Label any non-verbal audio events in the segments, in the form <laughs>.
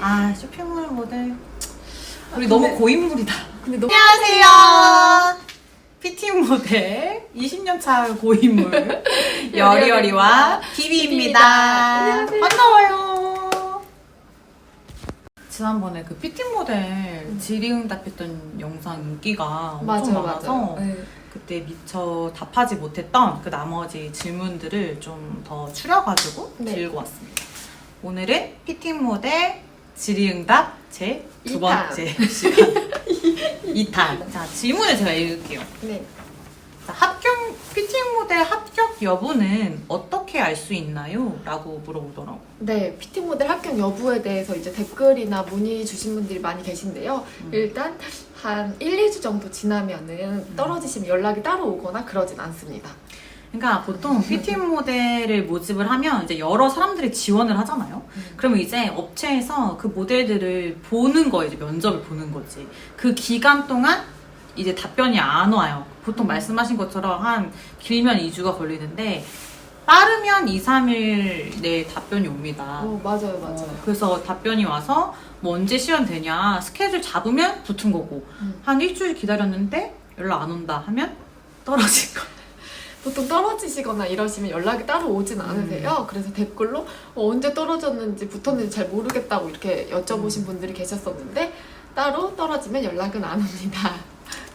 아 쇼핑몰 모델 우리 너무 고인물이다. 근데 너무 안녕하세요. <laughs> 피팅 모델 20년 차 고인물 <laughs> 여리여리와 비비입니다. 안녕하세요. 반가워요. 지난번에 그 피팅 모델 질의응답했던 영상 인기가 엄청 맞아요, 많아서 맞아요. 네. 그때 미처 답하지 못했던 그 나머지 질문들을 좀 더 추려가지고 네. 들고 왔습니다. 오늘은 피팅 모델 질의응답 제 두 이탄. 번째 시간 2탄. 자 질문을 제가 읽을게요. 네. 자, 합격 피팅 모델 합격 여부는 어떻게 알 수 있나요? 라고 물어보더라고. 네, PT 모델 합격 여부에 대해서 이제 댓글이나 문의 주신 분들이 많이 계신데요. 음. 일단 한 1, 2주 정도 지나면은 떨어지시면 연락이 따로 오거나 그러진 않습니다. 그러니까 보통 피팅 모델을 모집을 하면 이제 여러 사람들이 지원을 하잖아요. 음. 그러면 이제 업체에서 그 모델들을 보는 거예요. 이제 면접을 보는 거지. 그 기간 동안 이제 답변이 안 와요. 보통 말씀하신 것처럼 한 길면 2주가 걸리는데 빠르면 2, 3일 내에 답변이 옵니다. 어, 맞아요, 맞아요. 어, 그래서 답변이 와서 뭐 언제 시간 되냐 스케줄 잡으면 붙은 거고 음. 한 일주일 기다렸는데 연락 안 온다 하면 떨어진 거. <laughs> 보통 떨어지시거나 이러시면 연락이 따로 오진 음. 않으세요. 그래서 댓글로 어, 언제 떨어졌는지 붙었는지 잘 모르겠다고 이렇게 음. 여쭤보신 분들이 계셨었는데 따로 떨어지면 연락은 안 옵니다.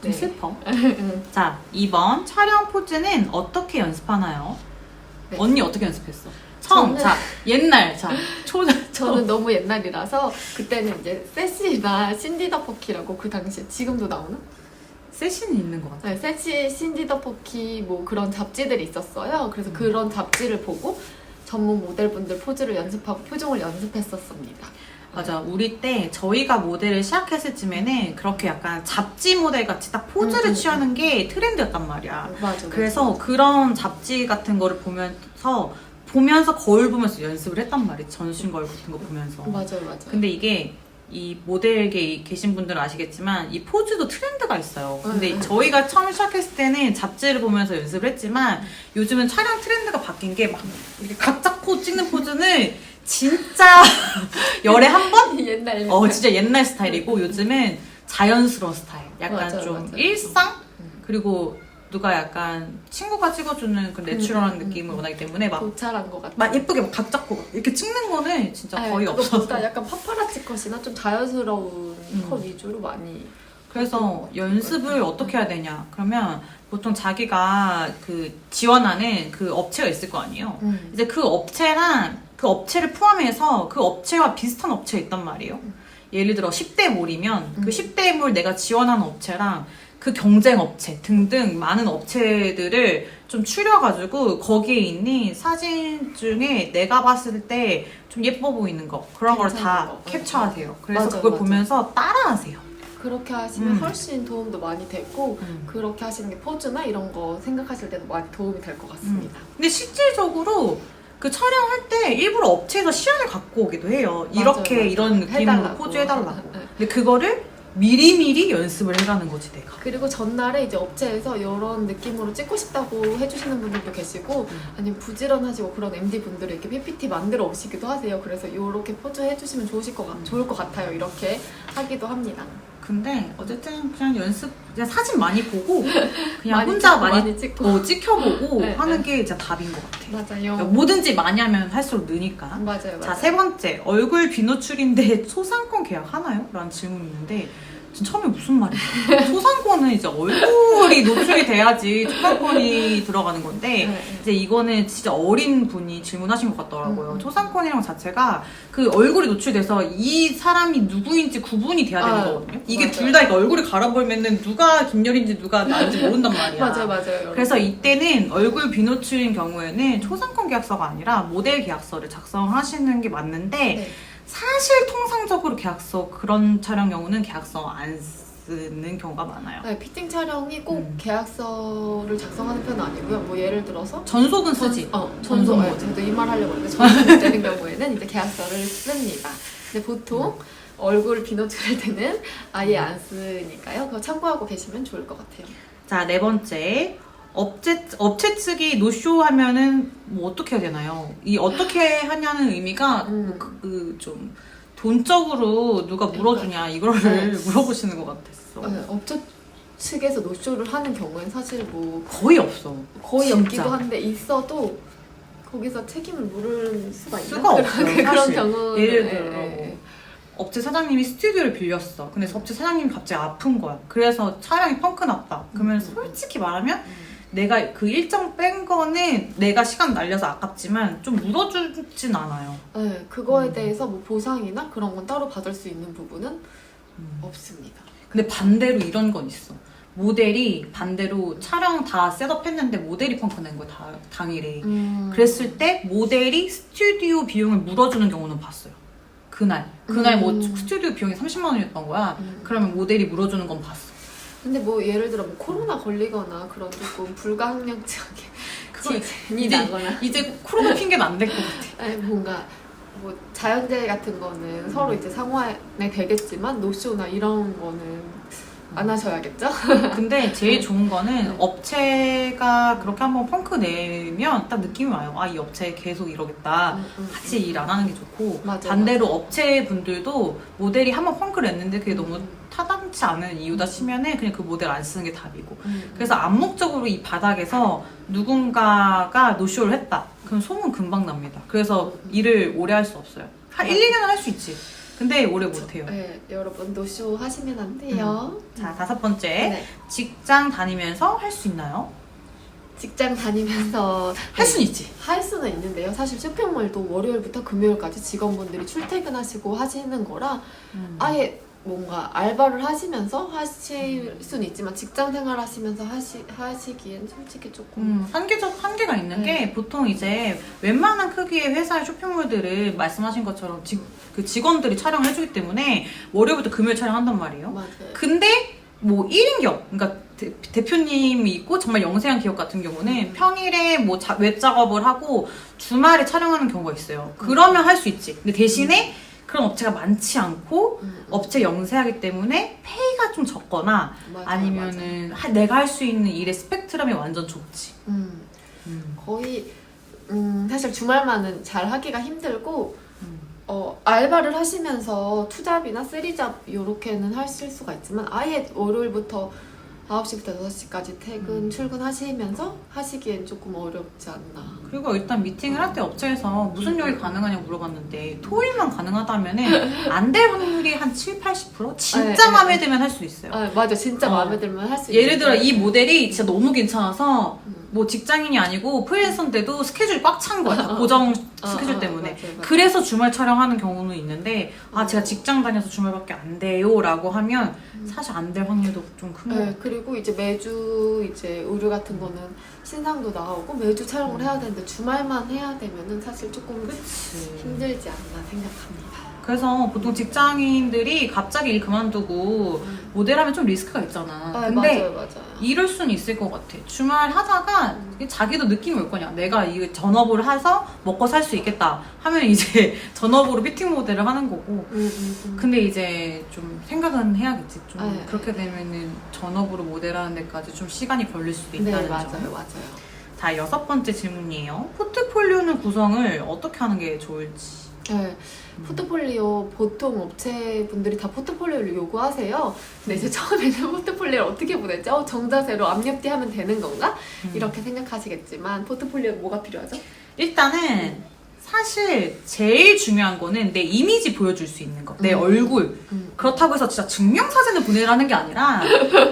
좀 네. 슬퍼. <laughs> 자, 2번 촬영 포즈는 어떻게 연습하나요? 네. 언니 어떻게 연습했어? 처음, 저는- 자, 옛날, 자, <laughs> 초, 저는 너무 옛날이라서 그때는 이제 세시나 신디 더 포키라고 그 당시에 지금도 나오나? 세신이 있는 것 같아. 네, 세시, 신디 더 포키 뭐 그런 잡지들이 있었어요. 그래서 그런 잡지를 보고 전문 모델분들 포즈를 연습하고 표정을 연습했었습니다. 맞아. 우리 때 저희가 모델을 시작했을 쯤에는 그렇게 약간 잡지 모델 같이 딱 포즈를 음, 음, 취하는 게 트렌드였단 말이야. 맞아. 그래서 그런 잡지 같은 거를 보면서 보면서 거울 보면서 연습을 했단 말이야. 전신 거울 같은 거 보면서. 맞아요, 맞아요. 근데 이게 이 모델계에 계신 분들은 아시겠지만 이 포즈도 트렌드가 있어요. 근데 음, 음. 저희가 처음 시작했을 때는 잡지를 보면서 연습을 했지만 요즘은 촬영 트렌드가 바뀐 게 막 이렇게 각 잡고 찍는 포즈는 진짜 <laughs> 열에 한 번? <laughs> 옛날 어 진짜 옛날 스타일이고 요즘은 자연스러운 스타일. 약간 맞아요, 좀 맞아요. 일상 음. 그리고 누가 약간 친구가 찍어주는 그 내추럴한 음, 음, 느낌을 음. 원하기 때문에 막 도찰한 것 같아요. 막 예쁘게 막 각 잡고 막 이렇게 찍는 거는 진짜 네, 거의 없어서 그것보다 약간 파파라치 컷이나 좀 자연스러운 음. 컷 위주로 많이 그래서 연습을 어떻게 해야 되냐? 그러면 보통 자기가 그 지원하는 그 업체가 있을 거 아니에요. 음. 이제 그 업체랑 그 업체를 포함해서 그 업체와 비슷한 업체가 있단 말이에요. 예를 들어 10대 몰이면 음. 그 10대 몰 내가 지원하는 업체랑 그 경쟁 업체 등등 많은 업체들을 좀 추려가지고 거기에 있는 사진 중에 내가 봤을 때 좀 예뻐 보이는 거 그런 걸 괜찮은 다 거. 캡처하세요. 그래서 맞아요, 그걸 맞아요. 보면서 따라하세요. 그렇게 하시면 음. 훨씬 도움도 많이 되고 그렇게 하시는 게 포즈나 이런 거 생각하실 때도 많이 도움이 될 것 같습니다. 근데 실질적으로 그 촬영할 때 일부러 업체에서 시안을 갖고 오기도 해요. 이렇게 맞아요. 이런 느낌으로 해달라고. 포즈 해달라고. 네. 근데 그거를 미리미리 연습을 해가는 거지 내가. 그리고 전날에 이제 업체에서 이런 느낌으로 찍고 싶다고 해주시는 분들도 계시고 음. 아니면 부지런하시고 그런 MD 분들이 이렇게 PPT 만들어 오시기도 하세요. 그래서 이렇게 포즈 해주시면 좋으실 것 같, 좋을 것 같아요. 이렇게 하기도 합니다. 근데 어쨌든 그냥 연습, 그냥 사진 많이 보고 <laughs> 그냥 많이 혼자 찍고, 많이, 많이 찍고 어, 찍혀보고 네, 하는 네. 게 진짜 답인 것 같아. 맞아요. 그러니까 뭐든지 많이 하면 할수록 느니까. 맞아요, 맞아요. 자, 세 번째. 얼굴 비노출인데 <laughs> 초상권 계약 하나요? 라는 질문이 있는데, 처음에 무슨 말이야? <laughs> 초상권은 이제 얼굴이 노출이 돼야지 초상권이 들어가는 건데, 네, 네. 이제 이거는 진짜 어린 분이 질문하신 것 같더라고요. 음. 초상권이란 것 자체가 그 얼굴이 노출돼서 이 사람이 누구인지 구분이 돼야 되는 아, 거거든요. 이게. 둘 다 얼굴이 갈아보면은 누가 김열인지 누가 나인지 모른단 말이야. 맞아요, 맞아요. 그래서 이때는 얼굴 비노출인 경우에는 초상권 계약서가 아니라 모델 계약서를 작성하시는 게 맞는데 네. 사실 통상적으로 계약서 그런 촬영 경우는 계약서 안 쓰는 경우가 많아요. 네, 피팅 촬영이 꼭 음. 계약서를 작성하는 편은 아니고요. 뭐 예를 들어서 전속은 쓰지. 어, 전속 전속. 네, 모드. 저도 이 말 하려고 했는데 전속 되는 경우에는 이제 계약서를 씁니다. 근데 보통 음. 얼굴 비노출할 때는 아예 안 쓰니까요. 그거 참고하고 계시면 좋을 것 같아요. 자, 네 번째. 업체 업체 측이 노쇼 하면은 뭐 어떻게 해야 되나요? 이 어떻게 하냐는 의미가 음. 그좀 돈적으로 누가 물어주냐 이거를 네. <laughs> 물어보시는 것 같았어. 네, 업체 측에서 노쇼를 하는 경우엔 사실 뭐 거의 없어. 거의 진짜. 없기도 한데 있어도 거기서 책임을 물을 수가 있나? 수가 없어요, 그런 사실. 경우는 예를 예, 들어 예, 뭐 예. 업체 사장님이 스튜디오를 빌렸어. 근데 업체 사장님이 갑자기 아픈 거야. 그래서 촬영이 펑크 났다. 그러면 음. 솔직히 말하면 내가 그 일정 뺀 거는 내가 시간 날려서 아깝지만 좀 물어주진 않아요. 네, 그거에 음. 대해서 뭐 보상이나 그런 건 따로 받을 수 있는 부분은 음. 없습니다. 근데 반대로 이런 건 있어. 모델이 반대로 촬영 다 셋업했는데 모델이 펑크 낸 거야 다, 당일에. 음. 그랬을 때 모델이 스튜디오 비용을 물어주는 경우는 봤어요. 그날 그날 뭐 음. 스튜디오 비용이 30만 원이었던 거야. 음. 그러면 모델이 물어주는 건 봤어. 근데 뭐 예를 들어 뭐 코로나 걸리거나 그런 조금 불가항력적인 <laughs> 그건 이제- 나거나 이제 코로나 핑계는 안 될 것 같아. <laughs> 아니, 뭔가 뭐 자연재해 같은 거는 서로 이제 상호에 되겠지만 노쇼나 이런 거는 안 하셔야겠죠? <laughs> 근데 제일 좋은 거는 네. 업체가 그렇게 한번 펑크 내면 딱 느낌이 와요. 아, 이 업체 계속 이러겠다. 음, 음, 같이 일 안 하는 게 좋고 맞아, 반대로 업체 분들도 모델이 한번 펑크를 냈는데 그게 너무 음. 타당치 않은 이유다 치면은 그냥 그 모델 안 쓰는 게 답이고 음. 그래서 암묵적으로 이 바닥에서 누군가가 노쇼를 했다 그럼 소문 금방 납니다 그래서 일을 오래 할 수 없어요 한 1, 2년은 할 수 있지 근데 오래 못해요 네, 여러분 노쇼 하시면 안 돼요. 자 다섯 번째 네. 직장 다니면서 할 수 있나요? 직장 다니면서 할 수는 있지 할 수는 있는데요. 사실 쇼핑몰도 월요일부터 금요일까지 직원분들이 출퇴근하시고 하시는 거라 음. 아예 뭔가 알바를 하시면서 하실 수는 있지만 직장 생활 하시면서 하시, 하시기엔 솔직히 조금 음, 한계적 한계가 있는 네. 게 보통 이제 웬만한 크기의 회사의 쇼핑몰들을 말씀하신 것처럼 직, 그 직원들이 촬영을 해주기 때문에 월요일부터 금요일 촬영한단 말이에요. 맞아요. 근데 뭐 1인 기업, 그러니까 대, 표님이 있고 정말 영세한 기업 같은 경우는 평일에 뭐 자- 웹 작업을 하고 주말에 촬영하는 경우가 있어요. 그러면 할 수 있지. 근데 대신에 그런 업체가 많지 않고 음, 음. 업체 영세하기 때문에 페이가 좀 적거나 맞아요, 아니면은 하- 내가 할 수 있는 일의 스펙트럼이 완전 좁지. 맞아요. 음, 거의 음, 사실 주말만은 잘 하기가 힘들고 음. 어, 알바를 하시면서 투잡이나 쓰리잡 이렇게는 하실 수가 있지만 아예 월요일부터 9시부터 6시까지 퇴근 음. 출근하시면서 하시기엔 조금 어렵지 않나. 그리고 일단 미팅을 할 때 업체에서 무슨 요일 가능하냐고 물어봤는데 토요일만 가능하다면은 <laughs> 안될 확률이 한 7, 80%? 진짜 네, 네. 마음에 들면 할 수 있어요. 아 맞아 진짜 어. 마음에 들면 할 수 있는 예를 들어 이 모델이 진짜 너무 괜찮아서 음. 뭐 직장인이 아니고 프리랜서인 데도 스케줄이 꽉 찬 거야. 다 고정 스케줄 어, 어, 때문에. 맞아요, 맞아요. 그래서 주말 촬영하는 경우는 있는데 아 어. 제가 직장 다녀서 주말밖에 안 돼요 라고 하면 사실 안 될 확률도 좀큰거 네, 같아요. 그리고 이제 매주 이제 의류 같은 거는 신상도 나오고 매주 촬영을 해야 되는데 주말만 해야 되면은 사실 조금. 힘들지 않나 생각합니다. 그래서 보통 직장인들이 갑자기 일 그만두고 모델하면 좀 리스크가 있잖아. 아, 근데 맞아요, 맞아요. 이럴 수는 있을 것 같아. 주말 하다가 자기도 느낌이 올 거냐. 내가 이 전업을 해서 먹고 살 수 있겠다 하면 <laughs> 이제 전업으로 피팅 모델을 하는 거고. 음, 음, 음. 근데 이제 좀 생각은 해야겠지. 좀 아, 네. 그렇게 되면은 전업으로 모델하는 데까지 좀 시간이 걸릴 수도 네, 있다는 맞아요, 점. 맞아요. 자, 여섯 번째 질문이에요. 포트폴리오는 구성을 어떻게 하는 게 좋을지. 네, 포트폴리오 보통 업체분들이 다 포트폴리오를 요구하세요. 근데 이제 처음에는 <laughs> 포트폴리오를 어떻게 보냈죠? 어, 정자세로 앞옆뒤 하면 되는 건가? 음. 이렇게 생각하시겠지만 포트폴리오 뭐가 필요하죠? 일단은 사실 제일 중요한 거는 내 이미지 보여줄 수 있는 거. 내 음. 얼굴. 음. 그렇다고 해서 진짜 증명 사진을 보내라는 게 아니라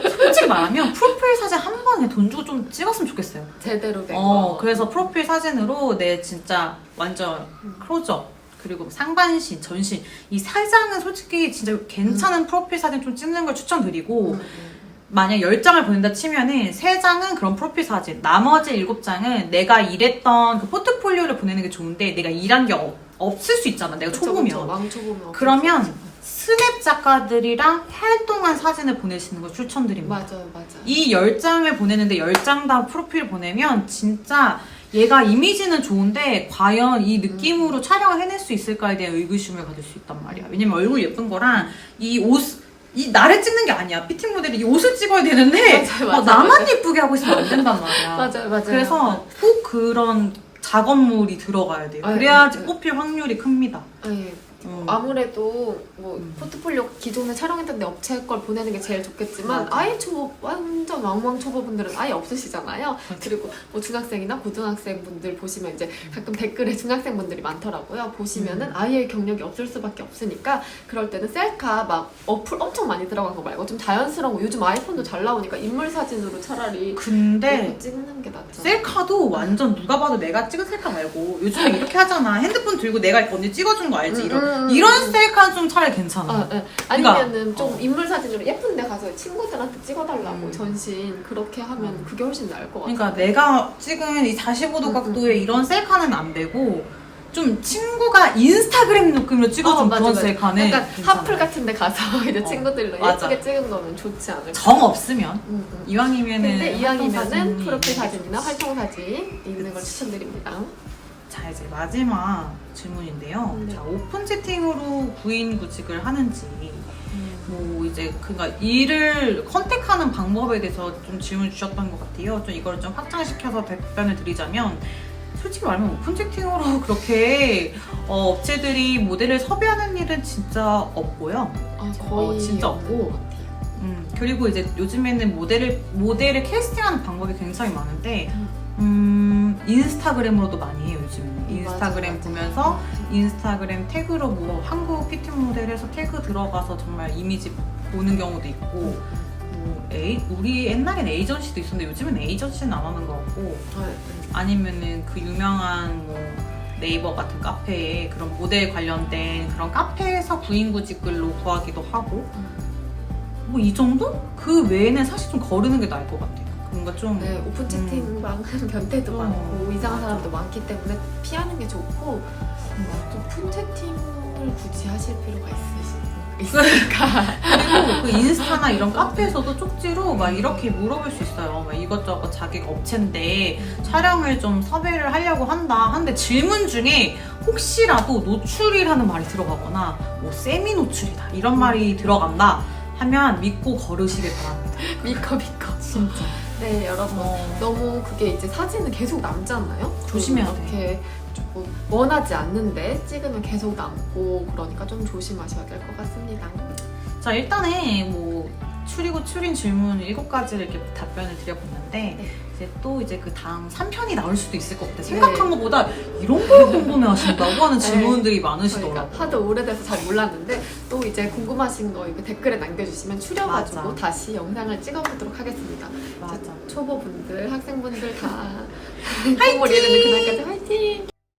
솔직히 말하면 프로필 사진 한 번에 돈 주고 좀 찍었으면 좋겠어요. 제대로 된 어, 거. 그래서 프로필 사진으로 내 진짜 완전 음. 클로즈업 그리고 상반신, 전신 이세 장은 솔직히 진짜 괜찮은 프로필 사진 좀 찍는 걸 추천드리고 음, 음. 만약 10장을 보낸다 치면은 3장은 그런 프로필 사진 나머지 7장은 내가 일했던 그 포트폴리오를 보내는 게 좋은데 내가 일한 게 없, 없을 수 있잖아 내가 초보면 그쵸. 왕초보면 그러면 스냅 작가들이랑 활동한 사진을 보내시는 걸수 추천드립니다. 맞아요, 맞아요. 이 10장을 보내는데 10장 다 프로필 보내면 진짜 얘가 이미지는 좋은데 과연 이 느낌으로 촬영을 해낼 수 있을까에 대한 의구심을 가질 수 있단 말이야. 왜냐면 얼굴 예쁜 거랑 이 옷, 이 나를 찍는 게 아니야. 피팅 모델이 이 옷을 찍어야 되는데 <laughs> 맞아요, 막 맞아요, 나만 맞아요. 예쁘게 하고 있으면 안 된단 말이야. <laughs> 맞아요, 맞아요. 그래서 꼭 그런 작업물이 들어가야 돼요. 아, 그래야지 네. 뽑힐 확률이 큽니다. 네, 음. 아무래도 뭐 음. 포트폴리오 기존에 촬영했던 데 업체 걸 보내는 게 제일 좋겠지만 맞아. 아예 초보 완전 왕왕 초보분들은 아예 없으시잖아요. 그리고 뭐 중학생이나 고등학생 분들 보시면 이제 가끔 댓글에 중학생 분들이 많더라고요. 보시면은 음. 아예 경력이 없을 수밖에 없으니까 그럴 때는 셀카 막 어플 엄청 많이 들어간 거 말고 좀 자연스러운 거 요즘 아이폰도 잘 나오니까 인물 사진으로 차라리 근데 찍는 게 낫죠. 셀카도 완전 누가 봐도 내가 찍은 셀카 말고 요즘에 <laughs> 이렇게 하잖아. 핸드폰 들고 내가 언니 찍어준 거 알지? 음, 이런 음, 음, 이런 음. 셀카는 좀 차라리 괜찮아. 아, 네. 그러니까, 아니면은 좀 어. 인물 사진으로 예쁜 데 가서 친구들한테 찍어달라고 음. 전신 그렇게 하면 음. 그게 훨씬 나을 것 같아요. 그러니까 내가 찍은 이 45도 음, 각도의 음. 이런 셀카는 안 되고 좀 친구가 인스타그램 느낌으로 찍어준 어, 맞아, 그런 맞아. 셀카는 약간. 하플 같은 데 가서 <laughs> 이제 어, 친구들로 맞아. 예쁘게 찍은 거는 좋지 않을까. 정 없으면 음, 음. 이왕이면은 근데 이왕이면은 프로필 사진이 사진이나 활동 사진 있는 걸 추천드립니다. 자 이제 마지막 질문인데요. 네. 자 오픈 채팅으로 구인 구직을 하는지 뭐 이제 그니까 일을 컨택하는 방법에 대해서 좀 질문 주셨던 것 같아요. 좀 이걸 좀 확장시켜서 답변을 드리자면 솔직히 말하면 오픈 채팅으로 <laughs> 그렇게 어, 업체들이 모델을 섭외하는 일은 진짜 없고요. 아, 거의 어, 진짜 없고. 음, 그리고 이제 요즘에는 모델을 모델을 캐스팅하는 방법이 굉장히 많은데 음. 음, 인스타그램으로도 많이 해요 요즘에는. 인스타그램 맞아, 맞아. 보면서 인스타그램 태그로 뭐 한국 피팅 모델에서 태그 들어가서 정말 이미지 보는 경우도 있고 뭐 에이, 우리 옛날엔 에이전시도 있었는데 요즘엔 에이전시는 안 하는 것 같고 아, 네. 아니면은 그 유명한 뭐 네이버 같은 카페에 그런 모델 관련된 그런 카페에서 구인구직글로 구하기도 하고 뭐 이 정도? 그 외에는 사실 좀 거르는 게 나을 것 같아요. 뭔가 좀 네, 오픈 채팅방은 <laughs> 변태도 음. 많고 이상한 사람도 많기 때문에 피하는 게 좋고 오픈 채팅을 굳이 하실 필요가 있으니까 그리고 <laughs> 그 인스타나 이런 카페에서도 쪽지로 막 이렇게 물어볼 수 있어요. 막 이것저것 자기가 업체인데 촬영을 좀 섭외를 하려고 한다. 하는데 질문 중에 혹시라도 노출이라는 말이 들어가거나 뭐 세미 노출이다 이런 말이 들어간다 하면 믿고 거르시길 바랍니다. 미커 미커 진짜. 네 여러분 어, 너무 그게 이제 사진은 계속 남잖아요. 조심해야 돼. 이렇게 조금 원하지 않는데 찍으면 계속 남고 그러니까 좀 조심하셔야 될 것 같습니다. 자 일단은 뭐 추리고 추린 질문 일곱 가지를 이렇게 답변을 드려봤는데 네. 이제 또 이제 그 다음 3편이 나올 수도 있을 것 같아요. 네. 생각한 것보다 이런 걸 궁금해 하신다고 하는 네. 질문들이 저희가 많으시더라고요. 하도 오래돼서 잘 몰랐는데 또 이제 궁금하신 거 이거 댓글에 남겨주시면 추려가지고 맞아. 다시 영상을 찍어보도록 하겠습니다. 맞아. 초보분들, 학생분들 다 <laughs> 꿈을 이루는 그날까지 화이팅!